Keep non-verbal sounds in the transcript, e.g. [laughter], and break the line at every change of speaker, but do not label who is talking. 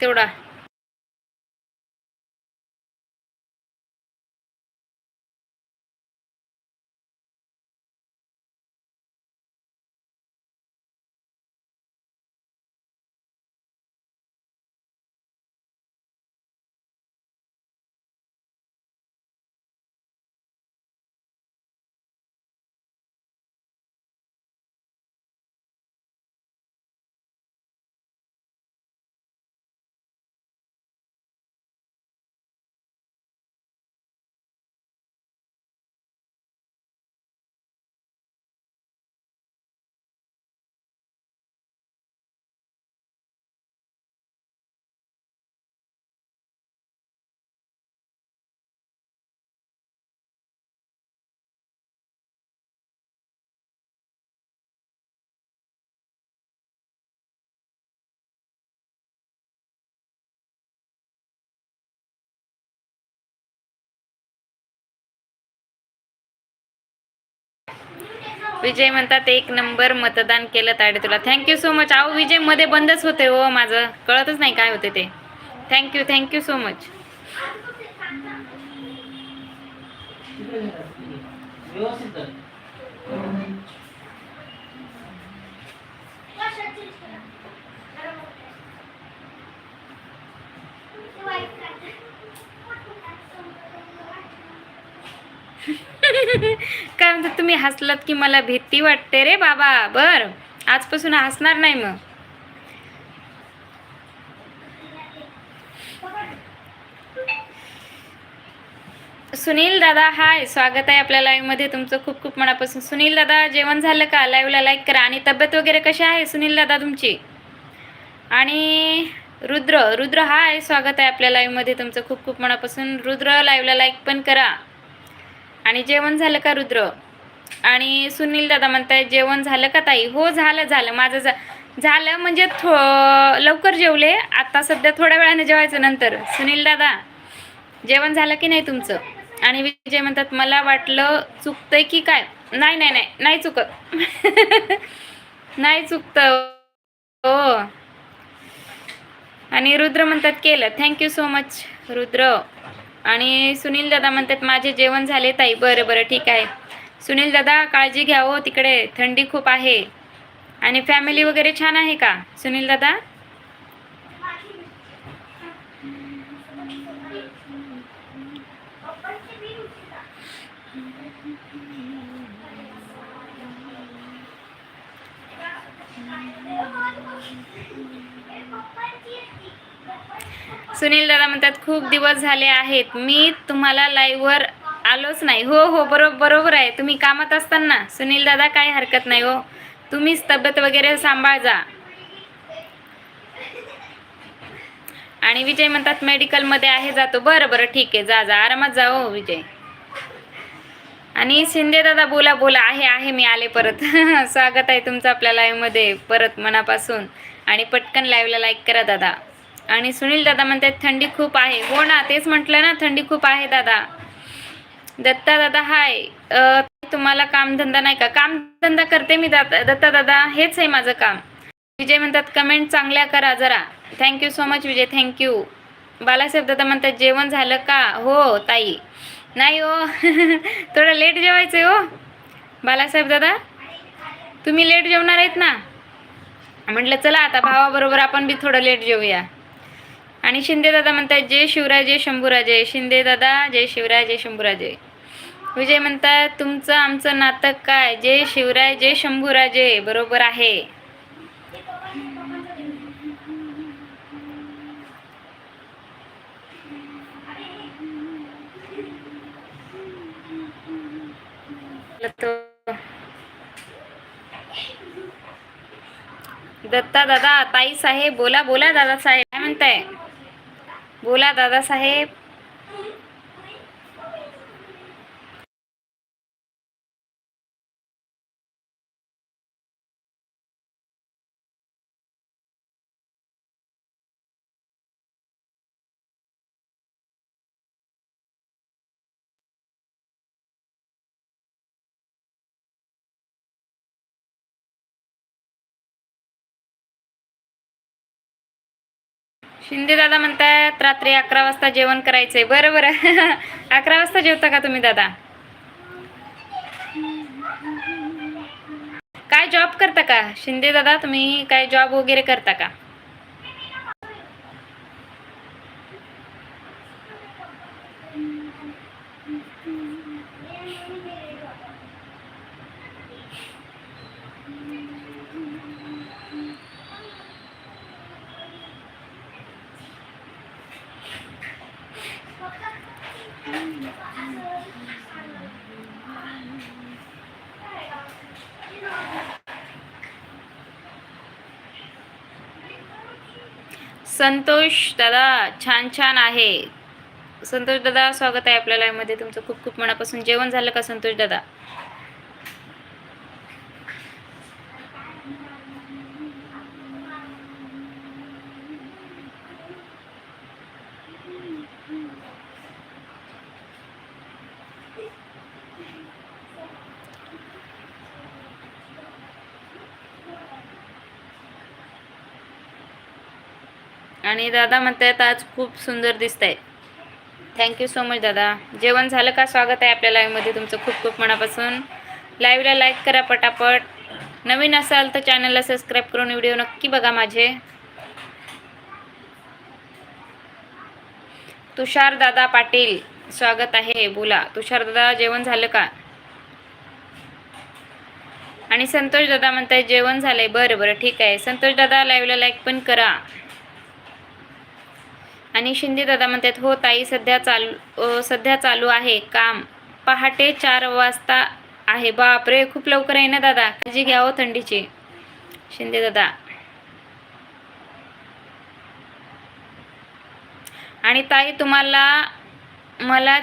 तेवढा. विजय म्हणतात एक नंबर मतदान केलं ताडे तुला. थँक्यू सो मच अहो विजयमध्ये बंदच होते हो माझं. कळतच नाही काय होते ते. थँक्यू थँक्यू सो मच
व्यवस्थित कर. [laughs]
काय म्हणतात तुम्ही हसलात की मला भीती वाटते रे बाबा. बर. आजपासून हसणार नाही मग. सुनील दादा हाय. स्वागत आहे आपल्या लाईव्हमध्ये तुमचं खूप खूप मनापासून. सुनील दादा जेवण झालं का? लाईव्हला लाईक करा. आणि तब्येत वगैरे कशी आहे सुनील दादा तुमची? आणि रुद्र. रुद्र हाय. स्वागत आहे आपल्या लाईव्हमध्ये तुमचं खूप खूप मनापासून. रुद्र लाईव्हला लाईक पण करा. आणि जेवण झालं का रुद्र? आणि सुनील दादा म्हणताय जेवण झालं का ताई? हो झालं झालं. माझं झा झालं म्हणजे थो लवकर जेवले. आता सध्या थोड्या वेळाने जेवायचं नंतर. सुनील दादा जेवण झालं की नाही तुमचं? आणि विजय म्हणतात मला वाटलं चुकतंय की काय? नाही नाही नाही नाही चुकत. [laughs] नाही चुकतं. हो. आणि रुद्र म्हणतात केलं. Thank you so much Rudra. आणि सुनील दादा म्हणतात माझे जेवण झाले ताई. बरं बरं ठीक आहे. सुनील दादा काळजी घ्या हो तिकडे थंडी खूप आहे. आणि फॅमिली वगैरे छान आहे का सुनील दादा? सुनील दादा म्हणतात खूप दिवस झाले आहेत. मी तुम्हाला लाईव्हवर आलोच नाही. हो हो बरोबर बरोबर आहे. तुम्ही कामात असताना सुनील दादा काही हरकत नाही हो. तुम्हीच तब्येत वगैरे सांभाळ जा आणि विजय म्हणतात मेडिकलमध्ये आहे जातो. बरं बरं ठीक आहे. जा जा. आरामात जा हो विजय. आणि शिंदे दादा बोला बोला. आहे आहे. मी आले परत. [laughs] स्वागत आहे तुमचं आपल्या लाईव्हमध्ये परत मनापासून. आणि पटकन लाईव्हला लाईक करा दादा. आणि सुनील दादा म्हणतात थंडी खूप आहे. हो ना तेच म्हटलं ना थंडी खूप आहे दादा. दत्ता दादा हाय तुम्हाला कामधंदा नाही का? कामधंदा करते मी दादा दत्ता दादा. हेच आहे माझं काम. विजय म्हणतात कमेंट चांगल्या करा जरा. Thank you so much Vijay. Thank you Balasaheb दादा म्हणतात जेवण झालं का? हो ताई. नाही हो. [laughs] थोडं लेट जेवायचं आहे हो. बालासाहेब दादा तुम्ही लेट जेवणार आहेत ना? म्हटलं चला आता भावाबरोबर आपण बी थोडं लेट जेवूया आणि शिंदे दादा म्हणतात जय शिवराय जय शंभूराजे. शिंदे दादा जय शिवराय जय शंभूराजे. विजय म्हणतात तुमचं आमचं नातं काय? जय शिवराय जय शंभूराजे. बरोबर आहे. दत्ता दादा ताई साहेब बोला बोला दादा साहेब काय म्हणताय? बोला दादासाहेब. शिंदे दादा म्हणतात रात्री अकरा वाजता जेवण करायचंय. बरं बरं. [laughs] अकरा वाजता जेवता का तुम्ही दादा? काय जॉब करता का? शिंदे दादा तुम्ही काय जॉब वगैरे करता का? संतोष दादा छान छान आहे. संतोष दादा स्वागत आहे आपल्या यामध्ये तुमचं खूप खूप मनापासून. जेवण झालं का संतोष दादा? आणि दादा म्हणतायत आज खूप सुंदर दिसत आहे थँक्यू सो मच दादा. जेवण झालं का? स्वागत आहे आपल्या लाईव्हमध्ये तुमचं खूप खूप मनापासून. लाईव्हला लाईक करा पटापट. नवीन असाल तर चॅनलला सबस्क्राईब करून व्हिडिओ नक्की बघा माझे. तुषार दादा पाटील स्वागत आहे. बोला. तुषार दादा जेवण झालं का? आणि संतोष दादा म्हणताय जेवण झालंय. बरं बरं ठीक आहे. संतोष दादा लाईव्हला लाईक पण करा. आणि शिंदे दादा म्हणतात हो ताई सध्या चालू सध्या चालू आहे काम. पहाटे चार वाजता आहे. बापरे खूप लवकर आहे ना दादा? काळजी घ्या हो थंडीची. शिंदे दादा. आणि ताई तुम्हाला मला